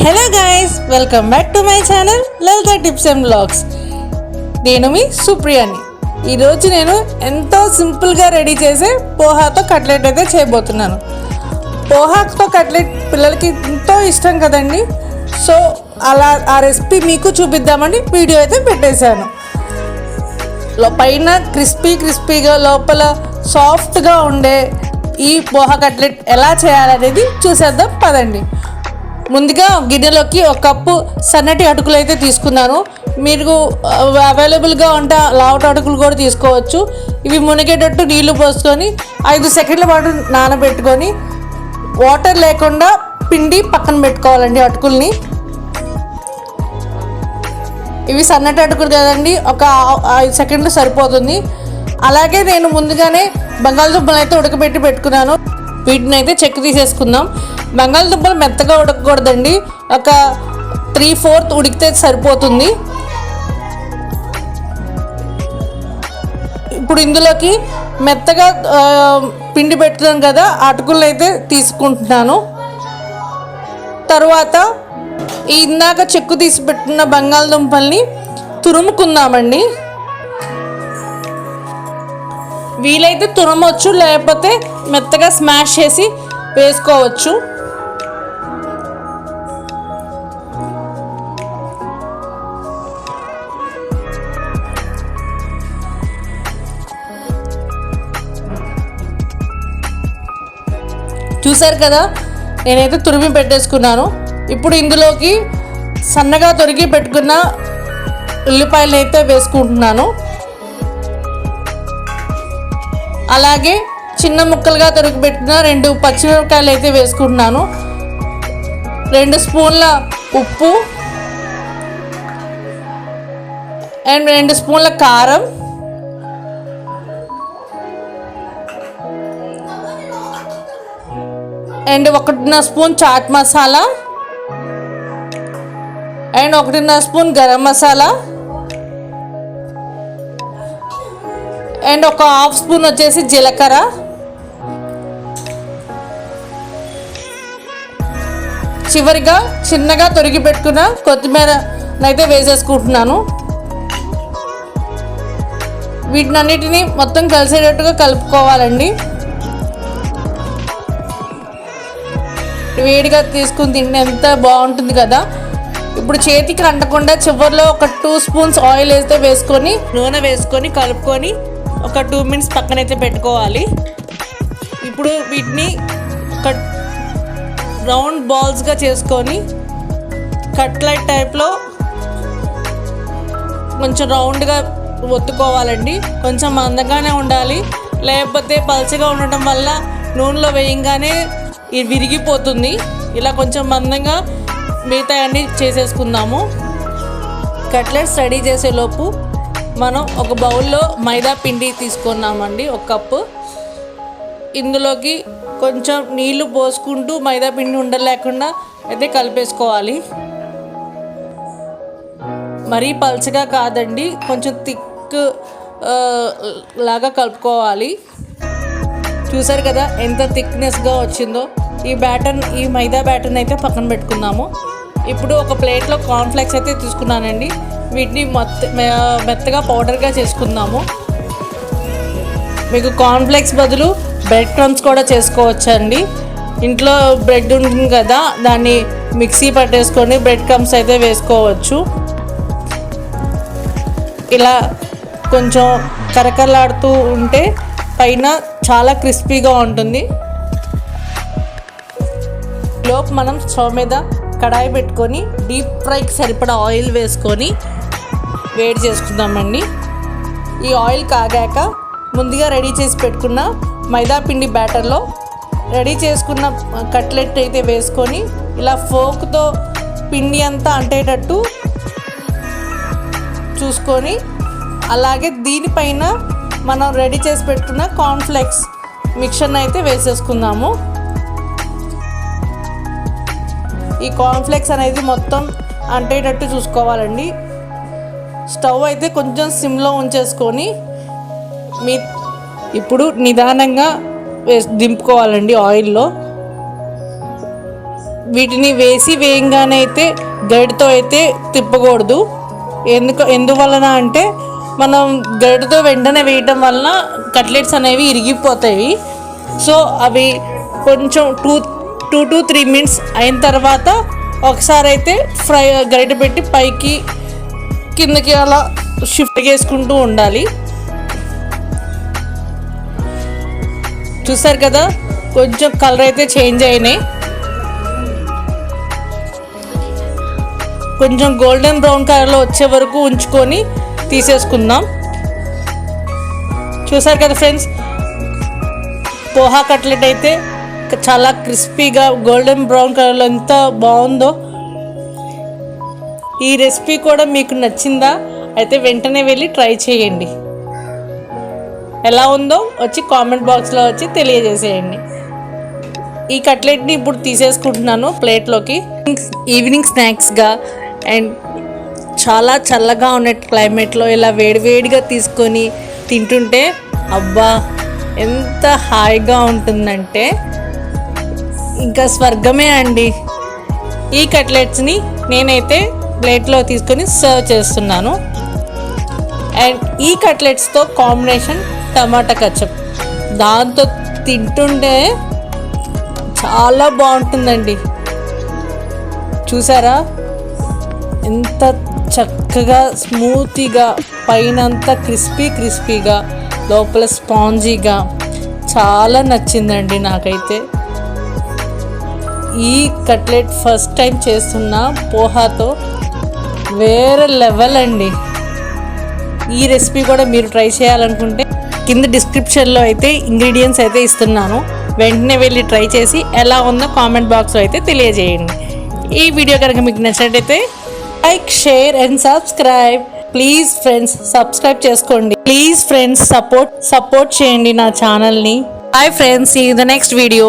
Hello guys welcome back to my channel Lalitha tips and blogs నేను మీ సుప్రియాని. ఈరోజు నేను ఎంతో సింపుల్గా రెడీ చేసే పోహాతో కట్లెట్ అయితే చేయబోతున్నాను. పోహాతో కట్లెట్ పిల్లలకి ఎంతో ఇష్టం కదండి. సో అలా ఆ రెసిపీ మీకు చూపిద్దామని వీడియో అయితే పెట్టేశాను. లో- పైన క్రిస్పీ క్రిస్పీగా లోపల సాఫ్ట్గా ఉండే ఈ పోహా కట్లెట్ ఎలా చేయాలనేది చూసేద్దాం పదండి. ముందుగా గిన్నెలోకి ఒక కప్పు సన్నటి అటుకులు అయితే తీసుకున్నాను. మీరు అవైలబుల్గా ఉంటే లావట అటుకులు కూడా తీసుకోవచ్చు. ఇవి మునిగేటట్టు నీళ్ళు పోసుకొని ఐదు సెకండ్ల పాటు నానబెట్టుకొని వాటర్ లేకుండా పిండి పక్కన పెట్టుకోవాలండి అటుకుల్ని. ఇవి సన్నటి అటుకులు కదండి ఒక ఐదు సెకండ్లు సరిపోతుంది. అలాగే నేను ముందుగానే బంగాళదుంపలు అయితే ఉడకబెట్టి పెట్టుకున్నాను. వీటిని అయితే చెక్కు తీసేసుకుందాం. బంగాళదుంపలు మెత్తగా ఉడకకూడదండి. ఒక త్రీ ఫోర్త్ ఉడికితే సరిపోతుంది. ఇప్పుడు ఇందులోకి మెత్తగా పిండి పెట్టున్నాను కదా అటుకులు అయితే తీసుకుంటున్నాను. తర్వాత ఈ ఇందాక చెక్కు తీసి పెట్టిన బంగాళదుంపల్ని తురుముకుందామండి. వీలైతే తురమొచ్చు లేకపోతే మెత్తగా స్మాష్ చేసి వేసుకోవచ్చు. చూసారు కదా? నేనైతే తురిమి పెట్టేసుకున్నాను. ఇప్పుడు ఇందులోకి సన్నగా తొరిగి పెట్టుకున్న ఉల్లిపాయలు అయితే వేసుకుంటున్నాను. అలాగే చిన్న ముక్కలుగా తొరిగిపెట్టిన రెండు పచ్చిమిరపకాయలు అయితే వేసుకుంటున్నాను. రెండు స్పూన్ల ఉప్పు అండ్ రెండు స్పూన్ల కారం. అండ్ ఒకటిన్నర స్పూన్ చాట్ మసాలా. అండ్ ఒకటిన్నర స్పూన్ గరం మసాలా. అండ్ ఒక హాఫ్ స్పూన్ వచ్చేసి జీలకర్ర. చివరిగా చిన్నగా తొరిగి పెట్టుకున్న కొత్తిమీర అయితే వేసేసుకుంటున్నాను. వీటినన్నిటిని మొత్తం కలిసేటట్టుగా కలుపుకోవాలండి. వేడిగా తీసుకుని తింటే ఎంత బాగుంటుంది కదా. ఇప్పుడు చేతికి అంటకుండా చివరిలో ఒక టూ స్పూన్స్ ఆయిల్ వేస్తే వేసుకొని నూనె వేసుకొని కలుపుకొని ఒక టూ మినిట్స్ పక్కనైతే పెట్టుకోవాలి. ఇప్పుడు వీటిని ఒక రౌండ్ బాల్స్గా చేసుకొని కట్లెట్ టైప్లో కొంచెం రౌండ్గా ఒత్తుకోవాలండి. కొంచెం మందంగానే ఉండాలి. లేకపోతే పలచగా ఉండటం వల్ల నూనెలో వేయంగానే ఇది విరిగిపోతుంది. ఇలా కొంచెం మందంగా మిగతా అన్ని చేసేసుకుందాము కట్లెట్స్ రెడీ చేసేలోపు మనం ఒక బౌల్లో మైదా పిండి తీసుకున్నామండి ఒక కప్పు. ఇందులోకి కొంచెం నీళ్ళు పోసుకుంటూ మైదా పిండి ఉండలేకుండా అయితే కలిపేసుకోవాలి. మరీ పల్చగా కాదండి కొంచెం థిక్ లాగా కలుపుకోవాలి. చూసారు కదా ఎంత థిక్నెస్గా వచ్చిందో. ఈ బ్యాటర్ ఈ మైదా బ్యాటర్ని అయితే పక్కన పెట్టుకుందాము ఇప్పుడు ఒక ప్లేట్లో కార్న్ఫ్లెక్స్ అయితే తీసుకున్నానండి. వీటిని మొత్త మె- మెత్తగా పౌడర్గా చేసుకుందాము. మీకు కార్న్ఫ్లెక్స్ బదులు బ్రెడ్ క్రమ్స్ కూడా చేసుకోవచ్చండి. ఇంట్లో బ్రెడ్ ఉంటుంది కదా దాన్ని మిక్సీ పట్టేసుకొని బ్రెడ్ క్రమ్స్ అయితే వేసుకోవచ్చు. ఇలా కొంచెం కరకరలాడుతూ ఉంటే పైన చాలా క్రిస్పీగా ఉంటుంది. లోపు మనం స్టవ్ మీద కడాయి పెట్టుకొని డీప్ ఫ్రైకి సరిపడా ఆయిల్ వేసుకొని వేడి చేసుకుందామండి. ఈ ఆయిల్ కాగాక ముందుగా రెడీ చేసి పెట్టుకున్న మైదా పిండి బ్యాటర్లో రెడీ చేసుకున్న కట్లెట్ అయితే వేసుకొని ఇలా ఫోక్తో పిండి అంతా అంటేటట్టు చూసుకొని అలాగే దీనిపైన మనం రెడీ చేసి పెట్టుకున్న కార్న్ఫ్లెక్స్ మిక్చర్ని అయితే వేసేసుకుందాము. ఈ కార్న్ఫ్లెక్స్ అనేది మొత్తం అంటేటట్టు చూసుకోవాలండి. స్టవ్ అయితే కొంచెం సిమ్లో ఉంచేసుకొని మీ ఇప్పుడు నిదానంగా వేసి దింపుకోవాలండి ఆయిల్లో. వీటిని వేసి వేయంగానే అయితే గరిటతో అయితే తిప్పకూడదు. ఎందుకు ఎందువలన అంటే మనం గరిటతో వెంటనే వేయటం వలన కట్లెట్స్ అనేవి ఇరిగిపోతాయి. సో అవి కొంచెం two two to three minutes అయిన తర్వాత ఒకసారి అయితే ఫ్రై గరిట పెట్టి పైకి కిందకి అలా షిఫ్ట్ చేసుకుంటూ ఉండాలి. చూసారు కదా? కొంచెం కలర్ అయితే చేంజ్ అయినాయి. కొంచెం గోల్డెన్ బ్రౌన్ కలర్లో వచ్చే వరకు ఉంచుకొని తీసేసుకుందాం. చూసారు కదా ఫ్రెండ్స్ పోహా కట్లెట్ అయితే చాలా క్రిస్పీగా గోల్డెన్ బ్రౌన్ కలర్లో ఎంత బాగుందో. ఈ రెసిపీ కూడా మీకు నచ్చిందా? అయితే వెంటనే వెళ్ళి ట్రై చేయండి. ఎలా ఉందో వచ్చి కామెంట్ బాక్స్లో వచ్చి తెలియజేసేయండి. ఈ కట్లెట్ని ఇప్పుడు తీసేసుకుంటున్నాను ప్లేట్లోకి. ఈవినింగ్ స్నాక్స్గా అండ్ చాలా చల్లగా ఉన్న క్లైమేట్లో ఇలా వేడివేడిగా తీసుకొని తింటుంటే అబ్బా! ఎంత హాయిగా ఉంటుందంటే ఇంకా స్వర్గమే అండి. ఈ కట్లెట్స్ని నేనైతే ప్లేట్లో తీసుకొని సర్వ్ చేస్తున్నాను. అండ్ ఈ కట్లెట్స్తో కాంబినేషన్ టమాటా కచ్చప్. దాంతో తింటుంటే చాలా బాగుంటుందండి. చూసారా? ఎంత చక్కగా స్మూతీగా పైనంతా క్రిస్పీ క్రిస్పీగా లోపల స్పాంజీగా చాలా నచ్చిందండి నాకైతే. ఈ కట్లెట్ ఫస్ట్ టైం చేస్తున్న పోహాతో వేరే లెవెల్ అండి. ఈ రెసిపీ కూడా మీరు ట్రై చేయాలనుకుంటే కింద డిస్క్రిప్షన్లో అయితే ఇంగ్రీడియంట్స్ అయితే ఇస్తున్నాను. వెంటనే వెళ్ళి ట్రై చేసి ఎలా ఉందో కామెంట్ బాక్స్లో అయితే తెలియజేయండి. ఈ వీడియో కనుక మీకు నచ్చినట్టయితే like share and subscribe. Please friends subscribe చేసుకోండి. ప్లీజ్ ఫ్రెండ్స్ సపోర్ట్ సపోర్ట్ చేయండి నా ఛానల్ని. హాయ్ ఫ్రెండ్స్ ఈ ద నెక్స్ట్ వీడియో